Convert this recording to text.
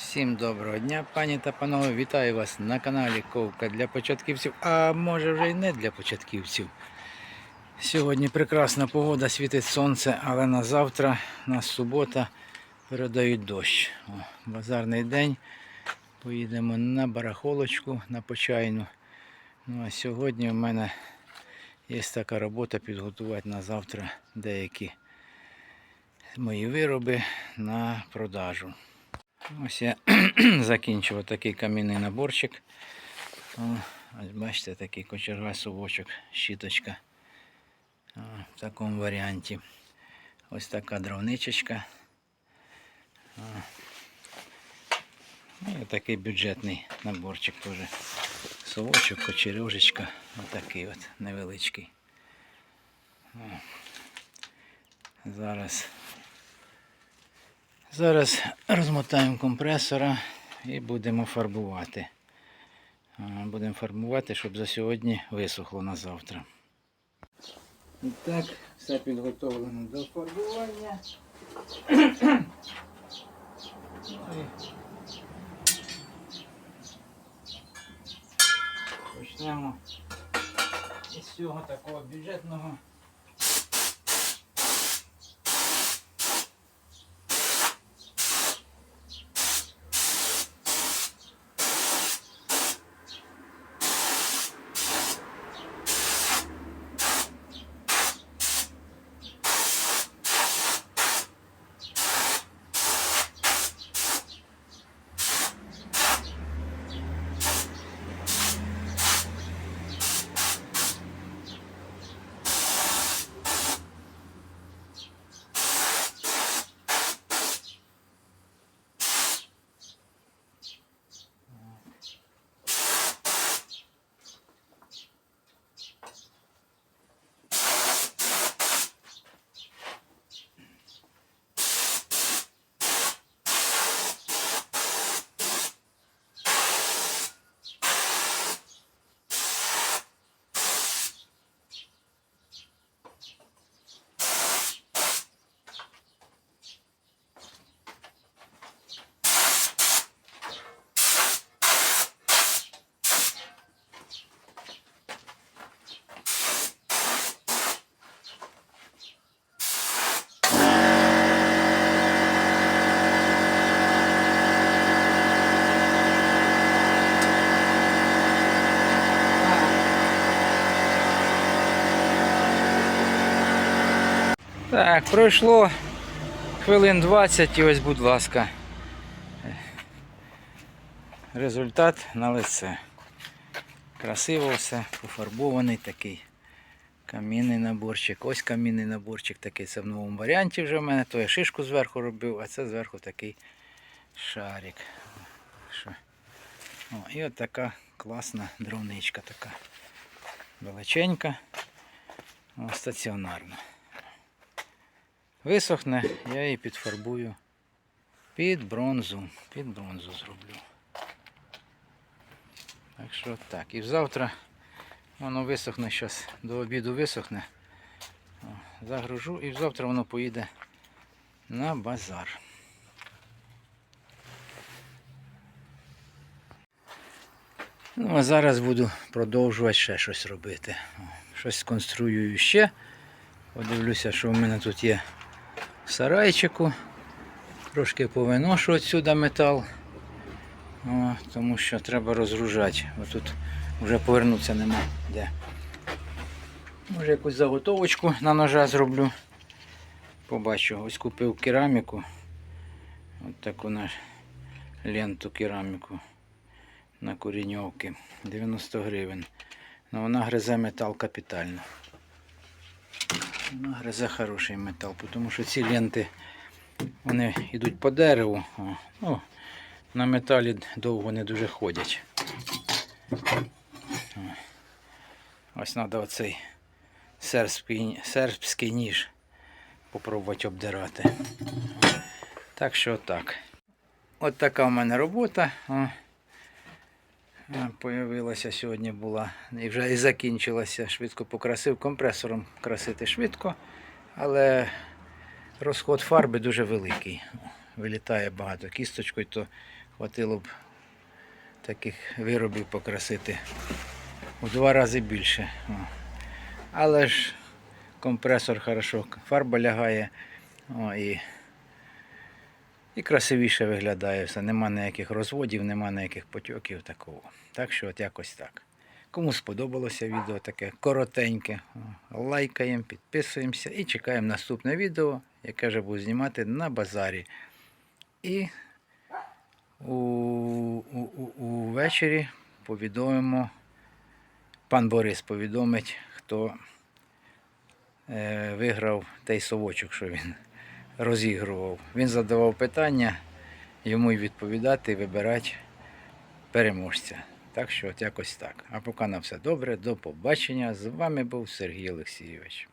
Всім доброго дня, пані та панове. Вітаю вас на каналі Ковка для початківців, а може вже й не для початківців. Сьогодні прекрасна погода, світить сонце, але на завтра, на субота, передають дощ. О, базарний день. Поїдемо на барахолочку, на почайну. Ну а сьогодні в мене є така робота підготувати на завтра деякі мої вироби на продажу. Ось я закінчив такий камінний наборчик. Ось бачите, такий кочерга совочок, щіточка. В такому варіанті. Ось така дровничечка. Ну, І такий бюджетний наборчик теж. Совочок, кочережечка. Отакий от невеличкий. Зараз Зараз розмотаємо компресора і будемо фарбувати. Будемо фарбувати, щоб за сьогодні висохло на завтра. І так, все підготовлено до фарбування. Почнемо із цього такого бюджетного. Так, пройшло хвилин 20 і ось, будь ласка. Результат на лице. Красиво все, пофарбований такий камінний наборчик. Ось камінний наборчик такий. Це в новому варіанті вже в мене. То я шишку зверху робив, а це зверху такий шарик. О, і от така класна дровничка така. Величенька, стаціонарна. Висохне, я її підфарбую під бронзу. Під бронзу зроблю. Так що так. І завтра воно висохне зараз, до обіду висохне. Загружу і завтра воно поїде на базар. Ну, а зараз буду продовжувати ще щось робити. Щось сконструюю ще. Подивлюся, що в мене тут є сарайчику. Трошки повиношу відсюди метал. О, тому що треба розгружати. Ось тут вже повернутися нема де. Може якусь заготовочку на ножа зроблю. Побачу. Ось купив кераміку. Ось таку на ленту кераміку на коріньовки. 90 гривень. Ну вона гризе метал капітально. Вона гризе хороший метал, тому що ці ленти вони йдуть по дереву. Ну, на металі довго не дуже ходять. Ось треба оцей сербський, сербський ніж попробувати обдирати. Так що так. От така в мене робота. Появилася сьогодні була і вже і закінчилася. Швидко покрасив компресором красити швидко, але розход фарби дуже великий. вилітає багато кісточкою, то хватило б таких виробів покрасити у два рази більше. Але ж компресор хорошо, фарба лягає о, і, і красивіше виглядає все. Нема ніяких розводів, нема ніяких потьоків такого. Так що от якось так. Кому сподобалося відео таке коротеньке, лайкаємо, підписуємося і чекаємо наступне відео, яке вже буду знімати на базарі. І увечері повідомимо, пан Борис повідомить, хто е, виграв той совочок, що він розігрував. Він задавав питання, йому й відповідати, вибирати переможця. Так що от якось так. А поки на все добре, до побачення. З вами був Сергій Олексійович.